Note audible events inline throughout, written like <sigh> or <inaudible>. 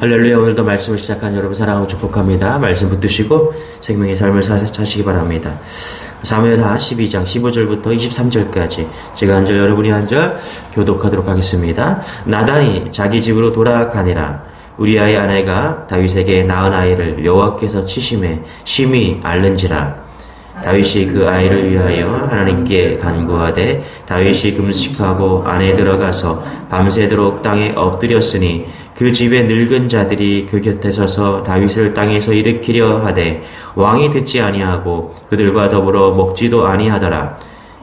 할렐루야 오늘도 말씀을 시작한 여러분 사랑하고 축복합니다. 말씀 붙드시고 생명의 삶을 사, 사시기 바랍니다. 사무엘하 12장 15절부터 23절까지 제가 한 절 여러분이 한 절 교독하도록 하겠습니다. 나단이 자기 집으로 돌아가니라 우리아의 아내가 다윗에게 낳은 아이를 여호와께서 치심에 심히 앓는지라 다윗이 그 아이를 위하여 하나님께 간구하되 다윗이 금식하고 안에 들어가서 밤새도록 땅에 엎드렸으니 그 집의 늙은 자들이 그 곁에 서서 다윗을 땅에서 일으키려 하되 왕이 듣지 아니하고 그들과 더불어 먹지도 아니하더라.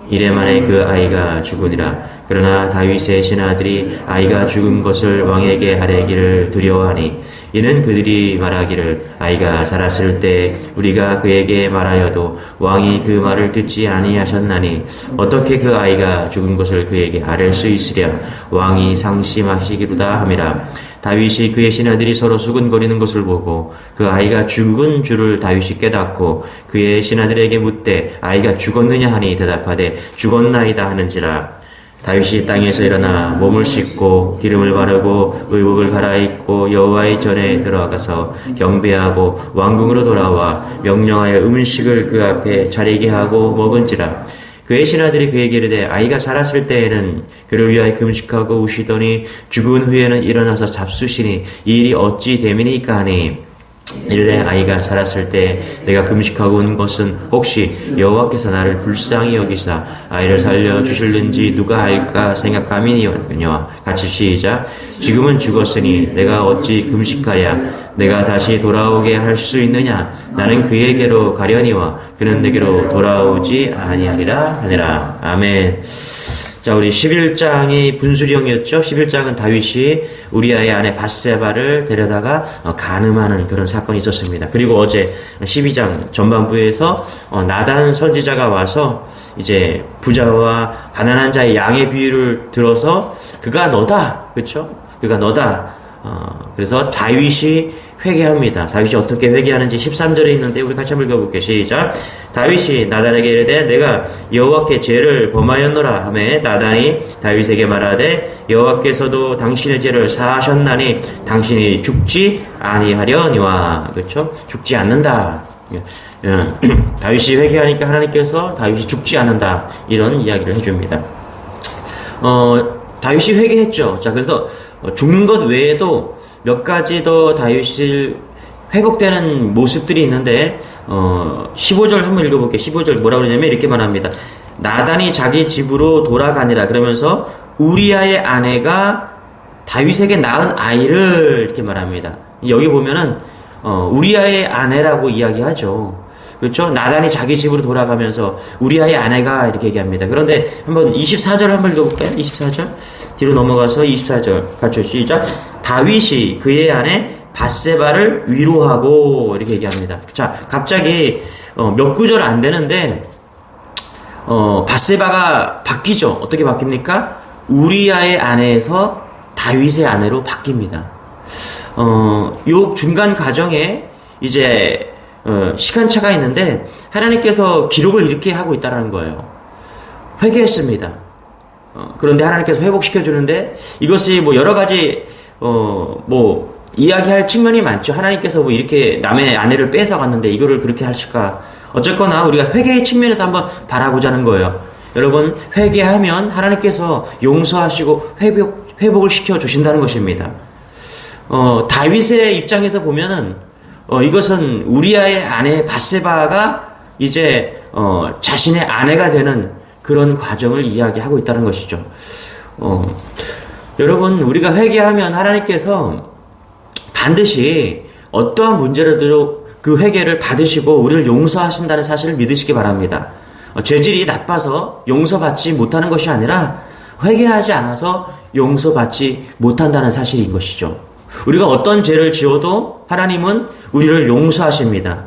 이래 만에 그 아이가 죽으니라. 그러나 다윗의 신하들이 아이가 죽은 것을 왕에게 하래기를 두려워하니 이는 그들이 말하기를 아이가 자랐을 때 우리가 그에게 말하여도 왕이 그 말을 듣지 아니하셨나니 어떻게 그 아이가 죽은 것을 그에게 아랠 수 있으랴? 왕이 상심하시기로다 함이라 다윗이 그의 신하들이 서로 수근거리는 것을 보고 그 아이가 죽은 줄을 다윗이 깨닫고 그의 신하들에게 묻되 아이가 죽었느냐 하니 대답하되 죽었나이다 하는지라. 다윗이 땅에서 일어나 몸을 씻고 기름을 바르고 의복을 갈아입고 여호와의 전에 들어가서 경배하고 왕궁으로 돌아와 명령하여 음식을 그 앞에 차리게 하고 먹은지라 그의 신하들이 그에게 이르되 아이가 살았을 때에는 그를 위하여 금식하고 우시더니 죽은 후에는 일어나서 잡수시니 이 일이 어찌 됨이니까 하니? 이르되 아이가 살았을 때 내가 금식하고 온 것은 혹시 여호와께서 나를 불쌍히 여기사 아이를 살려 주실는지 누가 알까 생각함이니와 같이 시작 지금은 죽었으니 내가 어찌 금식하야 내가 다시 돌아오게 할 수 있느냐 나는 그에게로 가려니와 그는 내게로 돌아오지 아니하리라 하니라 아멘 자, 우리 11장이 분수령이었죠. 11장은 다윗이 우리아의 아내 바세바를 데려다가 어, 가늠하는 그런 사건이 있었습니다. 그리고 어제 12장 전반부에서 어, 나단 선지자가 와서 이제 부자와 가난한 자의 양의 비유를 들어서 그가 너다. 그렇죠? 그가 너다. 어, 그래서 다윗이 회개합니다. 다윗이 어떻게 회개하는지 13절에 있는데 우리 같이 한번 읽어볼게요. 시작. 다윗이 나단에게 이르되 내가 여호와께 죄를 범하였노라 하매 나단이 다윗에게 말하되 여호와께서도 당신의 죄를 사하셨나니 당신이 죽지 아니하려니와 그렇죠? 죽지 않는다. 예, 예. <clears throat> 다윗이 회개하니까 하나님께서 다윗이 죽지 않는다 이런 이야기를 해줍니다. 어, 다윗이 회개했죠. 자 그래서 죽는 것 외에도 몇 가지 더 다윗이 회복되는 모습들이 있는데 어 15절 한번 읽어볼게요. 15절 뭐라 그러냐면 이렇게 말합니다. 나단이 자기 집으로 돌아가니라 그러면서 우리아의 아내가 다윗에게 낳은 아이를 이렇게 말합니다. 여기 보면은 어 우리아의 아내라고 이야기하죠. 그렇죠? 나단이 자기 집으로 돌아가면서 우리아의 아내가 이렇게 얘기합니다. 그런데 한번 24절 한번 읽어볼까요? 24절 뒤로 넘어가서 24절 같이 시작. 다윗이 그의 아내 바세바를 위로하고 이렇게 얘기합니다. 자, 갑자기 어, 몇 구절 안 되는데 어, 바세바가 바뀌죠. 어떻게 바뀝니까? 우리아의 아내에서 다윗의 아내로 바뀝니다. 어, 요 중간 과정에 이제 어, 시간차가 있는데 하나님께서 기록을 이렇게 하고 있다라는 거예요. 회개했습니다. 어, 그런데 하나님께서 회복시켜 주는데 이것이 뭐 여러 가지 어, 뭐, 이야기할 측면이 많죠. 하나님께서 뭐 이렇게 남의 아내를 뺏어 갔는데 이거를 그렇게 하실까. 어쨌거나 우리가 회개의 측면에서 한번 바라보자는 거예요. 여러분, 회개하면 하나님께서 용서하시고 회복, 회복을 시켜 주신다는 것입니다. 어, 다윗의 입장에서 보면은, 어, 이것은 우리아의 아내 바세바가 이제, 어, 자신의 아내가 되는 그런 과정을 이야기하고 있다는 것이죠. 어, 여러분, 우리가 회개하면 하나님께서 반드시 어떠한 문제라도 그 회개를 받으시고 우리를 용서하신다는 사실을 믿으시기 바랍니다. 어, 죄질이 나빠서 용서받지 못하는 것이 아니라 회개하지 않아서 용서받지 못한다는 사실인 것이죠. 우리가 어떤 죄를 지어도 하나님은 우리를 용서하십니다.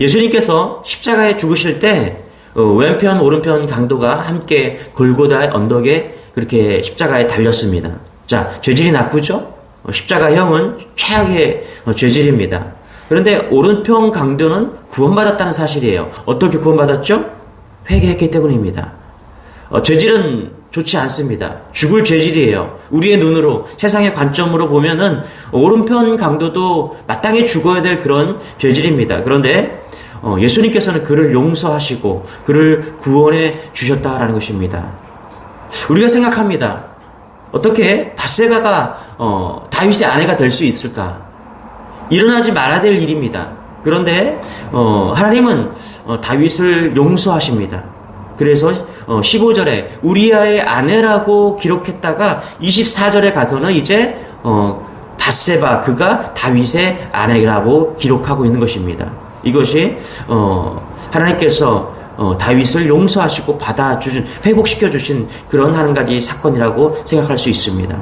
예수님께서 십자가에 죽으실 때 어, 왼편 오른편 강도가 함께 골고다 언덕에 그렇게 십자가에 달렸습니다. 자, 죄질이 나쁘죠? 어, 십자가형은 최악의 어, 죄질입니다. 그런데 오른편 강도는 구원받았다는 사실이에요. 어떻게 구원받았죠? 회개했기 때문입니다. 어, 죄질은 좋지 않습니다. 죽을 죄질이에요. 우리의 눈으로 세상의 관점으로 보면은 오른편 강도도 마땅히 죽어야 될 그런 죄질입니다. 그런데 어, 예수님께서는 그를 용서하시고 그를 구원해 주셨다라는 것입니다. 우리가 생각합니다. 어떻게 바세바가 어, 다윗의 아내가 될 수 있을까? 일어나지 말아야 될 일입니다. 그런데 어, 하나님은 어, 다윗을 용서하십니다. 그래서 어, 15절에 우리아의 아내라고 기록했다가 24절에 가서는 이제 어, 바세바 그가 다윗의 아내라고 기록하고 있는 것입니다. 이것이 어, 하나님께서 어, 다윗을 용서하시고 받아주신 회복시켜 주신 그런 한 가지 사건이라고 생각할 수 있습니다.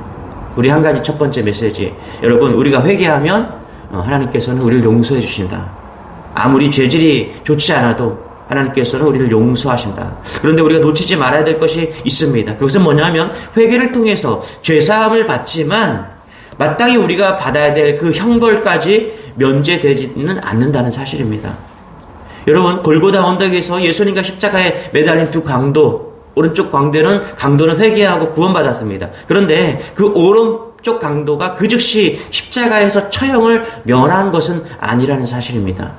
우리 한 가지 첫 번째 메시지 여러분 우리가 회개하면 어, 하나님께서는 우리를 용서해 주신다. 아무리 죄질이 좋지 않아도 하나님께서는 우리를 용서하신다. 그런데 우리가 놓치지 말아야 될 것이 있습니다. 그것은 뭐냐면 회개를 통해서 죄 사함을 받지만 마땅히 우리가 받아야 될 그 형벌까지 면제되지는 않는다는 사실입니다. 여러분 골고다 언덕에서 예수님과 십자가에 매달린 두 강도 오른쪽 강도는 강도는 회개하고 구원받았습니다. 그런데 그 오른쪽 강도가 그 즉시 십자가에서 처형을 면한 것은 아니라는 사실입니다.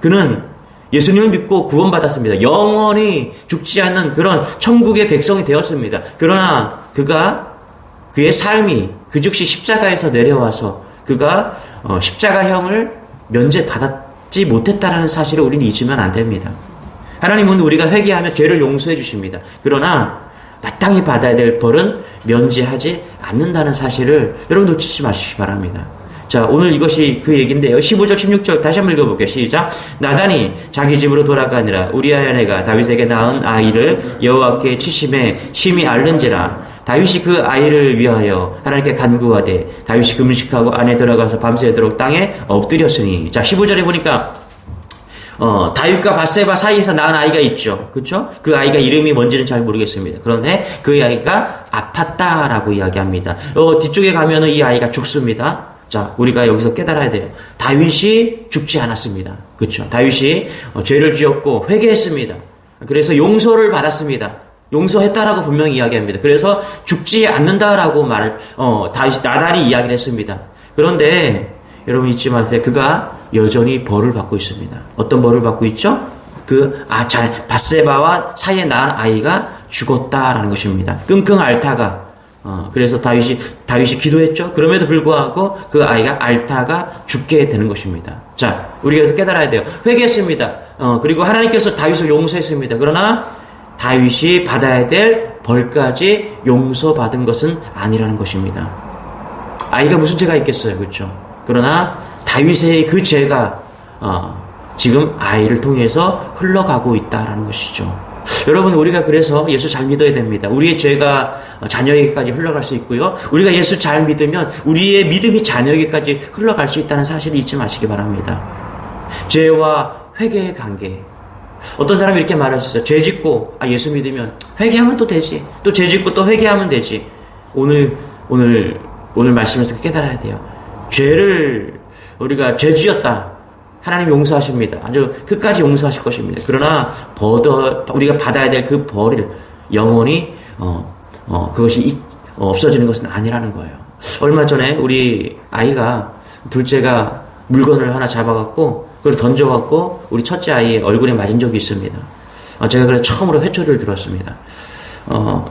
그는 예수님을 믿고 구원받았습니다. 영원히 죽지 않는 그런 천국의 백성이 되었습니다. 그러나 그가 그의 삶이 그 즉시 십자가에서 내려와서 그가 어, 십자가형을 면제받았지 못했다라는 사실을 우리는 잊으면 안 됩니다. 하나님은 우리가 회개하면 죄를 용서해 주십니다. 그러나 마땅히 받아야 될 벌은 면제하지 않는다는 사실을 여러분 놓치지 마시기 바랍니다. 자, 오늘 이것이 그 얘기인데요. 15절, 16절 다시 한번 읽어볼게요. 시작. 나단이 자기 집으로 돌아가니라 우리아의 아내가 다윗에게 낳은 아이를 여호와께 치심에 심히 앓는지라 다윗이 그 아이를 위하여 하나님께 간구하되 다윗이 금식하고 안에 들어가서 밤새도록 땅에 엎드렸으니 자 15절에 보니까 어, 다윗과 바세바 사이에서 낳은 아이가 있죠. 그렇죠? 그 아이가 이름이 뭔지는 잘 모르겠습니다. 그런데 그 아이가 아팠다라고 이야기합니다. 어, 뒤쪽에 가면은 이 아이가 죽습니다. 자, 우리가 여기서 깨달아야 돼요. 다윗이 죽지 않았습니다. 그렇죠? 다윗이 어, 죄를 지었고 회개했습니다. 그래서 용서를 받았습니다. 용서했다라고 분명히 이야기합니다. 그래서 죽지 않는다라고 말을 어, 다윗 나달이 이야기를 했습니다. 그런데 여러분 잊지 마세요. 그가 여전히 벌을 받고 있습니다. 어떤 벌을 받고 있죠? 그, 아, 잘, 바세바와 사이에 낳은 아이가 죽었다라는 것입니다. 끙끙 앓다가, 어, 그래서 다윗이, 다윗이 기도했죠? 그럼에도 불구하고 그 아이가 앓다가 죽게 되는 것입니다. 자, 우리가 깨달아야 돼요. 회개했습니다. 어, 그리고 하나님께서 다윗을 용서했습니다. 그러나 다윗이 받아야 될 벌까지 용서받은 것은 아니라는 것입니다. 아이가 무슨 죄가 있겠어요, 그렇죠? 그러나 다윗의 그 죄가 어, 지금 아이를 통해서 흘러가고 있다라는 것이죠. 여러분 우리가 그래서 예수 잘 믿어야 됩니다. 우리의 죄가 자녀에게까지 흘러갈 수 있고요. 우리가 예수 잘 믿으면 우리의 믿음이 자녀에게까지 흘러갈 수 있다는 사실을 잊지 마시기 바랍니다. 죄와 회개의 관계. 어떤 사람이 이렇게 말하셨어요. 죄 짓고 아 예수 믿으면 회개하면 또 되지. 또 죄 짓고 또 회개하면 되지. 오늘 오늘 오늘 말씀에서 깨달아야 돼요. 죄를 우리가 죄 지었다. 하나님 용서하십니다. 아주 끝까지 용서하실 것입니다. 그러나 버더 우리가 받아야 될 그 벌을 영원히 어, 어, 그것이 이, 어, 없어지는 것은 아니라는 거예요. 얼마 전에 우리 아이가 둘째가 물건을 하나 잡아갖고 그걸 던져갖고 우리 첫째 아이의 얼굴에 맞은 적이 있습니다. 어, 제가 그래서 처음으로 회초리를 들었습니다. 어,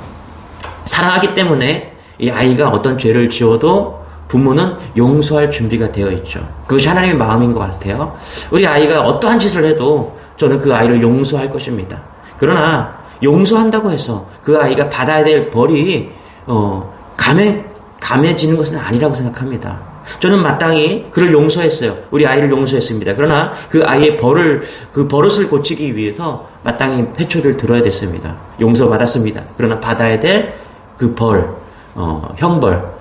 사랑하기 때문에 이 아이가 어떤 죄를 지어도 부모는 용서할 준비가 되어 있죠. 그것이 하나님의 마음인 것 같아요. 우리 아이가 어떠한 짓을 해도 저는 그 아이를 용서할 것입니다. 그러나 용서한다고 해서 그 아이가 받아야 될 벌이 어, 감해 감해지는 것은 아니라고 생각합니다. 저는 마땅히 그를 용서했어요. 우리 아이를 용서했습니다. 그러나 그 아이의 벌을 그 버릇을 고치기 위해서 마땅히 회초리를 들어야 됐습니다. 용서 받았습니다. 그러나 받아야 될 그 벌, 어, 형벌,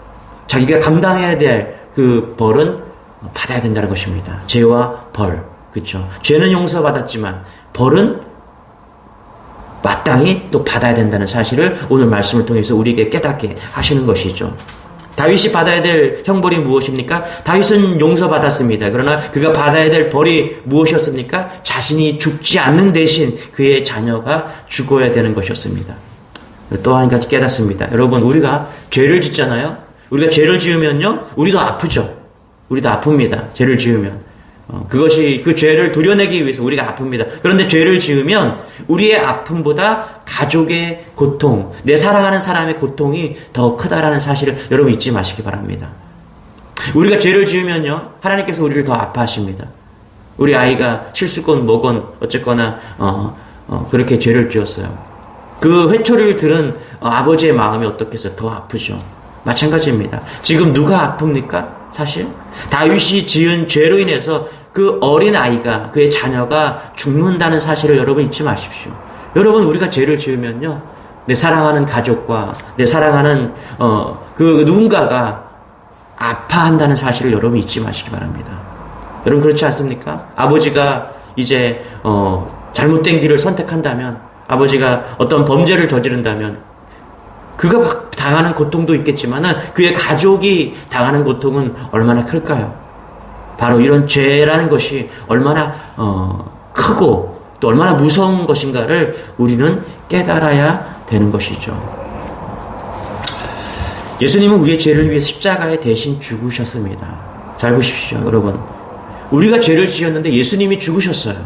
자기가 감당해야 될 그 벌은 받아야 된다는 것입니다. 죄와 벌. 그렇죠. 죄는 용서받았지만 벌은 마땅히 또 받아야 된다는 사실을 오늘 말씀을 통해서 우리에게 깨닫게 하시는 것이죠. 다윗이 받아야 될 형벌이 무엇입니까? 다윗은 용서받았습니다. 그러나 그가 받아야 될 벌이 무엇이었습니까? 자신이 죽지 않는 대신 그의 자녀가 죽어야 되는 것이었습니다. 또한 가지 깨닫습니다. 여러분, 우리가 죄를 짓잖아요? 우리가 죄를 지으면요, 우리도 아프죠. 우리도 아픕니다. 죄를 지으면. 어, 그것이 그 죄를 도려내기 위해서 우리가 아픕니다. 그런데 죄를 지으면 우리의 아픔보다 가족의 고통, 내 사랑하는 사람의 고통이 더 크다라는 사실을 여러분 잊지 마시기 바랍니다. 우리가 죄를 지으면요, 하나님께서 우리를 더 아파하십니다. 우리 아이가 실수건 뭐건 어쨌거나 어, 어, 그렇게 죄를 지었어요. 그 회초리를 들은 어, 아버지의 마음이 어떻겠어요? 더 아프죠. 마찬가지입니다. 지금 누가 아픕니까? 사실 다윗이 지은 죄로 인해서 그 어린 아이가 그의 자녀가 죽는다는 사실을 여러분 잊지 마십시오. 여러분 우리가 죄를 지으면요 내 사랑하는 가족과 내 사랑하는 어, 그 누군가가 아파한다는 사실을 여러분 잊지 마시기 바랍니다. 여러분 그렇지 않습니까? 아버지가 이제 어, 잘못된 길을 선택한다면 아버지가 어떤 범죄를 저지른다면 그가 당하는 고통도 있겠지만은 그의 가족이 당하는 고통은 얼마나 클까요? 바로 이런 죄라는 것이 얼마나 어, 크고 또 얼마나 무서운 것인가를 우리는 깨달아야 되는 것이죠. 예수님은 우리의 죄를 위해 십자가에 대신 죽으셨습니다. 잘 보십시오, 여러분. 우리가 죄를 지었는데 예수님이 죽으셨어요.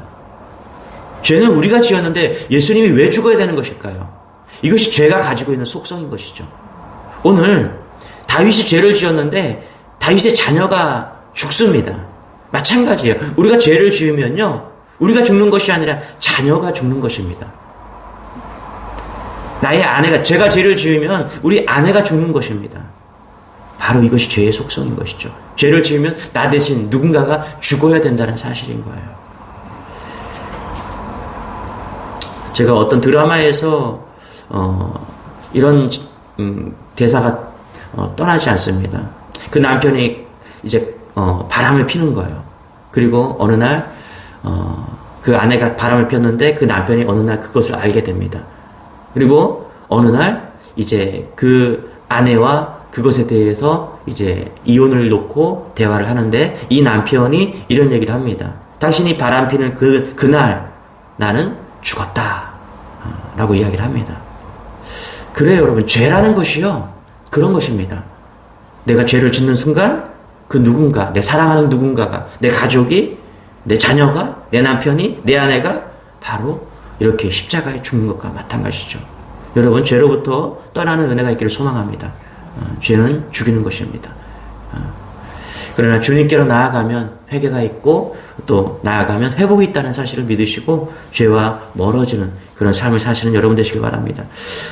죄는 우리가 지었는데 예수님이 왜 죽어야 되는 것일까요? 이것이 죄가 가지고 있는 속성인 것이죠. 오늘 다윗이 죄를 지었는데 다윗의 자녀가 죽습니다. 마찬가지예요. 우리가 죄를 지으면요. 우리가 죽는 것이 아니라 자녀가 죽는 것입니다. 나의 아내가 제가 죄를 지으면 우리 아내가 죽는 것입니다. 바로 이것이 죄의 속성인 것이죠. 죄를 지으면 나 대신 누군가가 죽어야 된다는 사실인 거예요. 제가 어떤 드라마에서 어, 이런 음, 대사가 어, 떠나지 않습니다. 그 남편이 이제 어, 바람을 피는 거예요. 그리고 어느 날, 어, 그 아내가 바람을 폈는데 그 남편이 어느 날 그것을 알게 됩니다. 그리고 어느 날 이제 그 아내와 그것에 대해서 이제 이혼을 놓고 대화를 하는데 이 남편이 이런 얘기를 합니다. 당신이 바람 피는 그, 그날 나는 죽었다. 라고 이야기를 합니다. 그래요, 여러분. 죄라는 것이요. 그런 것입니다. 내가 죄를 짓는 순간 그 누군가, 내 사랑하는 누군가가, 내 가족이, 내 자녀가, 내 남편이, 내 아내가 바로 이렇게 십자가에 죽는 것과 마찬가지죠. 여러분, 죄로부터 떠나는 은혜가 있기를 소망합니다. 어, 죄는 죽이는 것입니다. 어, 그러나 주님께로 나아가면 회개가 있고 또 나아가면 회복이 있다는 사실을 믿으시고 죄와 멀어지는 그런 삶을 사시는 여러분 되시길 바랍니다.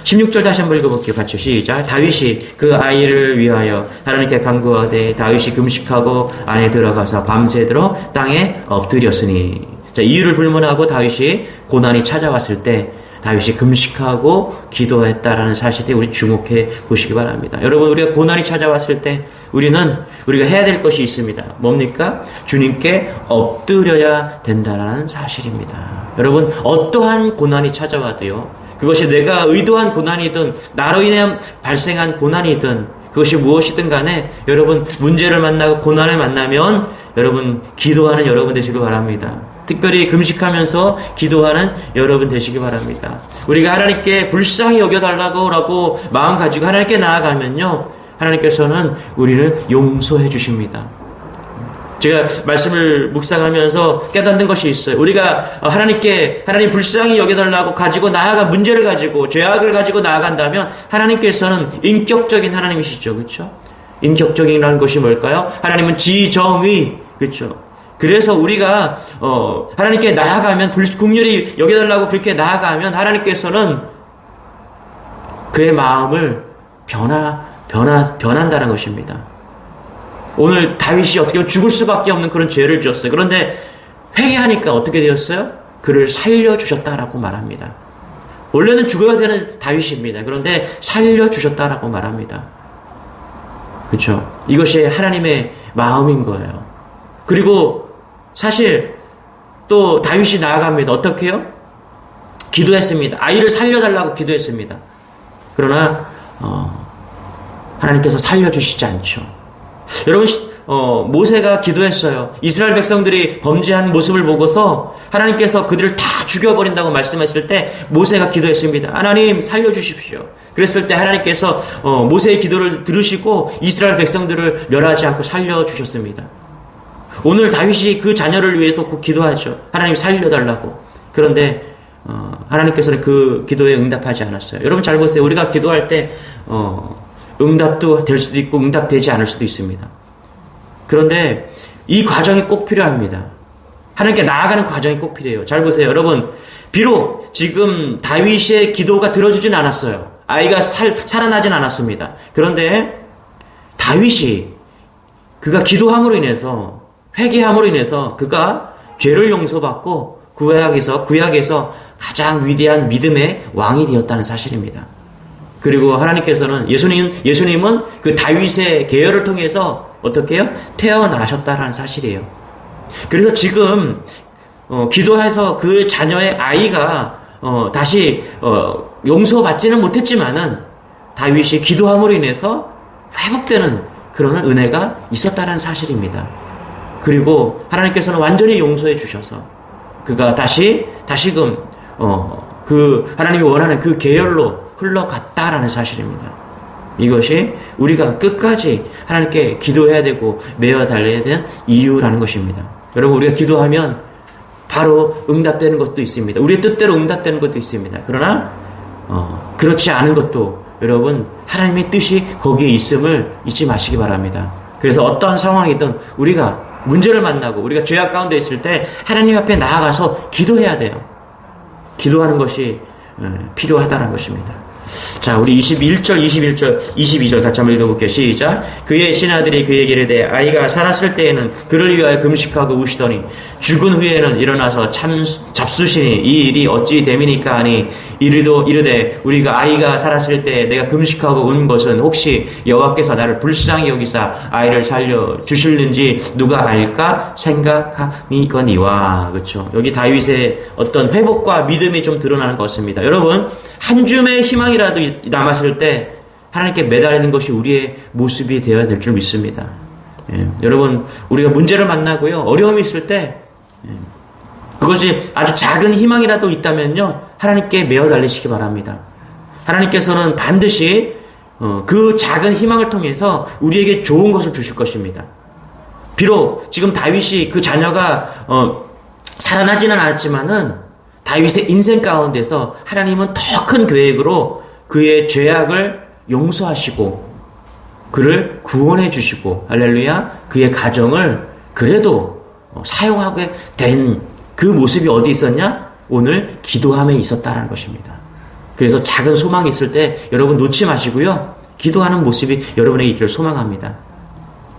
16절 다시 한번 읽어볼게요. 같이 시작. 다윗이 그 아이를 위하여 하나님께 간구하되 다윗이 금식하고 안에 들어가서 밤새도록 땅에 엎드렸으니 자, 이유를 불문하고 다윗이 고난이 찾아왔을 때 다윗이 금식하고 기도했다라는 사실에 우리 주목해 보시기 바랍니다. 여러분 우리가 고난이 찾아왔을 때 우리는 우리가 해야 될 것이 있습니다. 뭡니까? 주님께 엎드려야 된다는 사실입니다. 여러분 어떠한 고난이 찾아와도요. 그것이 내가 의도한 고난이든 나로 인해 발생한 고난이든 그것이 무엇이든 간에 여러분 문제를 만나고 고난을 만나면 여러분 기도하는 여러분 되시길 바랍니다. 특별히 금식하면서 기도하는 여러분 되시기 바랍니다. 우리가 하나님께 불쌍히 여겨달라고 마음 가지고 하나님께 나아가면요. 하나님께서는 우리는 용서해 주십니다. 제가 말씀을 묵상하면서 깨닫는 것이 있어요. 우리가 하나님께 하나님 불쌍히 여겨달라고 가지고 나아가 문제를 가지고 죄악을 가지고 나아간다면 하나님께서는 인격적인 하나님이시죠, 그렇죠? 인격적인이라는 것이 뭘까요? 하나님은 지정의, 그렇죠? 그래서 우리가 어, 하나님께 나아가면 국률이 여겨달라고 그렇게 나아가면 하나님께서는 그의 마음을 변화 변화 변한다는 것입니다. 오늘 다윗이 어떻게 보면 죽을 수밖에 없는 그런 죄를 지었어요. 그런데 회개하니까 어떻게 되었어요? 그를 살려 주셨다라고 말합니다. 원래는 죽어야 되는 다윗입니다. 그런데 살려 주셨다라고 말합니다. 그렇죠? 이것이 하나님의 마음인 거예요. 그리고 사실 또 다윗이 나아갑니다. 어떻게요? 기도했습니다. 아이를 살려달라고 기도했습니다. 그러나 어, 하나님께서 살려주시지 않죠. 여러분 어, 모세가 기도했어요. 이스라엘 백성들이 범죄한 모습을 보고서 하나님께서 그들을 다 죽여버린다고 말씀하실 때 모세가 기도했습니다. 하나님 살려주십시오. 그랬을 때 하나님께서 어, 모세의 기도를 들으시고 이스라엘 백성들을 멸하지 않고 살려주셨습니다. 오늘 다윗이 그 자녀를 위해서 꼭 기도하죠. 하나님 살려달라고. 그런데 어, 하나님께서는 그 기도에 응답하지 않았어요. 여러분 잘 보세요. 우리가 기도할 때 어, 응답도 될 수도 있고 응답되지 않을 수도 있습니다. 그런데 이 과정이 꼭 필요합니다. 하나님께 나아가는 과정이 꼭 필요해요. 잘 보세요. 여러분, 비록 지금 다윗의 기도가 들어주진 않았어요. 아이가 살, 살아나진 않았습니다. 그런데 다윗이 그가 기도함으로 인해서 회개함으로 인해서 그가 죄를 용서받고 구약에서 구약에서 가장 위대한 믿음의 왕이 되었다는 사실입니다. 그리고 하나님께서는 예수님 예수님은 그 다윗의 계열을 통해서 어떻게 해요? 태어나셨다라는 사실이에요. 그래서 지금 어, 기도해서 그 자녀의 아이가 어, 다시 어, 용서받지는 못했지만은 다윗이 기도함으로 인해서 회복되는 그런 은혜가 있었다는 사실입니다. 그리고 하나님께서는 완전히 용서해 주셔서 그가 다시 다시금 어, 그 하나님이 원하는 그 계열로 흘러갔다라는 사실입니다. 이것이 우리가 끝까지 하나님께 기도해야 되고 매어 달려야 되는 이유라는 것입니다. 여러분 우리가 기도하면 바로 응답되는 것도 있습니다. 우리의 뜻대로 응답되는 것도 있습니다. 그러나 어, 그렇지 않은 것도 여러분 하나님의 뜻이 거기에 있음을 잊지 마시기 바랍니다. 그래서 어떠한 상황이든 우리가 문제를 만나고 우리가 죄악 가운데 있을 때 하나님 앞에 나아가서 기도해야 돼요. 기도하는 것이 어, 필요하다는 것입니다. 자, 우리 21절, 21절, 22절 같이 한번 읽어볼게요. 시작. 그의 신하들이 그에게 이르되 아이가 살았을 때에는 그를 위하여 금식하고 우시더니 죽은 후에는 일어나서 참 잡수시니 이 일이 어찌 됨이니까 하니 이르도 이르되 우리가 아이가 살았을 때 내가 금식하고 온 것은 혹시 여호와께서 나를 불쌍히 여기사 아이를 살려 주실는지 누가 알까 생각함이거니와 그렇죠. 여기 다윗의 어떤 회복과 믿음이 좀 드러나는 것 같습니다. 여러분 한 줌의 희망이라도 남았을 때 하나님께 매달리는 것이 우리의 모습이 되어야 될 줄 믿습니다. 예, 여러분 우리가 문제를 만나고요 어려움이 있을 때 예, 그것이 아주 작은 희망이라도 있다면요 하나님께 매어 달리시기 바랍니다. 하나님께서는 반드시 어, 그 작은 희망을 통해서 우리에게 좋은 것을 주실 것입니다. 비록 지금 다윗이 그 자녀가 어, 살아나지는 않았지만은 다윗의 인생 가운데서 하나님은 더 큰 계획으로 그의 죄악을 용서하시고 그를 구원해 주시고 할렐루야 그의 가정을 그래도 사용하게 된 그 모습이 어디 있었냐? 오늘 기도함에 있었다라는 것입니다. 그래서 작은 소망이 있을 때 여러분 놓지 마시고요. 기도하는 모습이 여러분에게 있기를 소망합니다.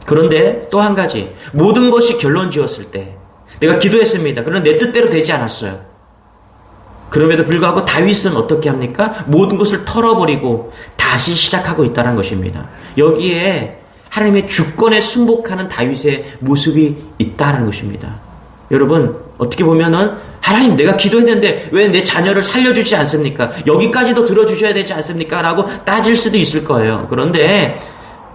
그런데 또 한 가지 모든 것이 결론 지었을 때 내가 기도했습니다. 그런데 내 뜻대로 되지 않았어요. 그럼에도 불구하고 다윗은 어떻게 합니까? 모든 것을 털어버리고 다시 시작하고 있다는 것입니다. 여기에 하나님의 주권에 순복하는 다윗의 모습이 있다는 것입니다. 여러분 어떻게 보면은 하나님 내가 기도했는데 왜 내 자녀를 살려주지 않습니까? 여기까지도 들어주셔야 되지 않습니까? 라고 따질 수도 있을 거예요. 그런데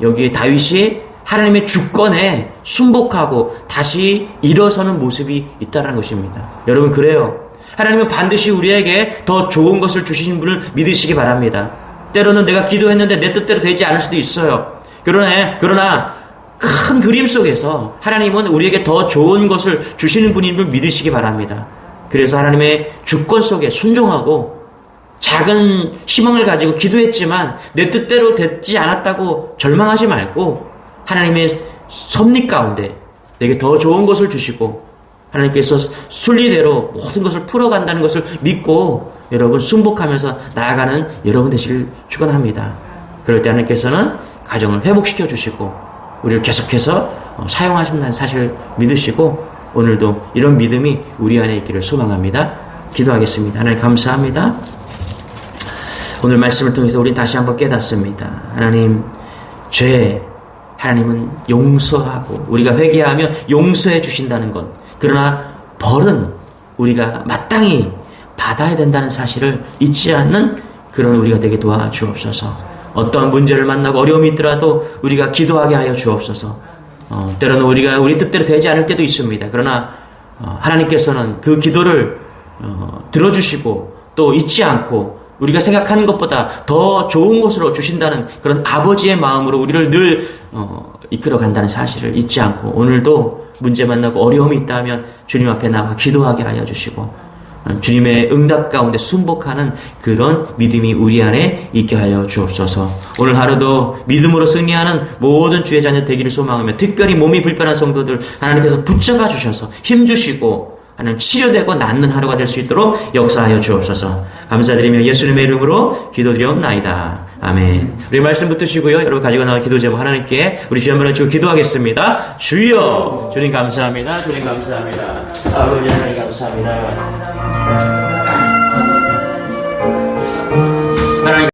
여기에 다윗이 하나님의 주권에 순복하고 다시 일어서는 모습이 있다는 것입니다. 여러분 그래요. 하나님은 반드시 우리에게 더 좋은 것을 주시는 분을 믿으시기 바랍니다. 때로는 내가 기도했는데 내 뜻대로 되지 않을 수도 있어요. 그러나, 그러나 큰 그림 속에서 하나님은 우리에게 더 좋은 것을 주시는 분임을 믿으시기 바랍니다. 그래서 하나님의 주권 속에 순종하고 작은 희망을 가지고 기도했지만 내 뜻대로 됐지 않았다고 절망하지 말고 하나님의 섭리 가운데 내게 더 좋은 것을 주시고 하나님께서 순리대로 모든 것을 풀어간다는 것을 믿고 여러분 순복하면서 나아가는 여러분 되시길 축원합니다. 그럴 때 하나님께서는 가정을 회복시켜 주시고 우리를 계속해서 어, 사용하신다는 사실을 믿으시고 오늘도 이런 믿음이 우리 안에 있기를 소망합니다. 기도하겠습니다. 하나님 감사합니다. 오늘 말씀을 통해서 우리 다시 한번 깨닫습니다. 하나님 죄 하나님은 용서하고 우리가 회개하면 용서해 주신다는 것. 그러나 벌은 우리가 마땅히 받아야 된다는 사실을 잊지 않는 그런 우리가 되게 도와주옵소서. 어떠한 문제를 만나고 어려움이 있더라도 우리가 기도하게 하여 주옵소서. 어, 때로는 우리가 우리 뜻대로 되지 않을 때도 있습니다. 그러나 어, 하나님께서는 그 기도를 어, 들어주시고 또 잊지 않고 우리가 생각하는 것보다 더 좋은 곳으로 주신다는 그런 아버지의 마음으로 우리를 늘 어, 이끌어 간다는 사실을 잊지 않고 오늘도 문제 만나고 어려움이 있다면 주님 앞에 나와 기도하게 하여 주시고 어, 주님의 응답 가운데 순복하는 그런 믿음이 우리 안에 있게 하여 주옵소서. 오늘 하루도 믿음으로 승리하는 모든 주의 자녀 되기를 소망하며 특별히 몸이 불편한 성도들 하나님께서 붙잡아 주셔서 힘 주시고 하나님 치료되고 낫는 하루가 될 수 있도록 역사하여 주옵소서. 감사드리며 예수님의 이름으로 기도드리옵나이다. 아멘. 우리 말씀 붙드시고요. 여러분 가지고 나온 기도 제목 하나님께 우리 주여 한번 주고 기도하겠습니다. 주여! 주님 감사합니다. 주님 감사합니다. 아버지 하나님 감사합니다. 하나님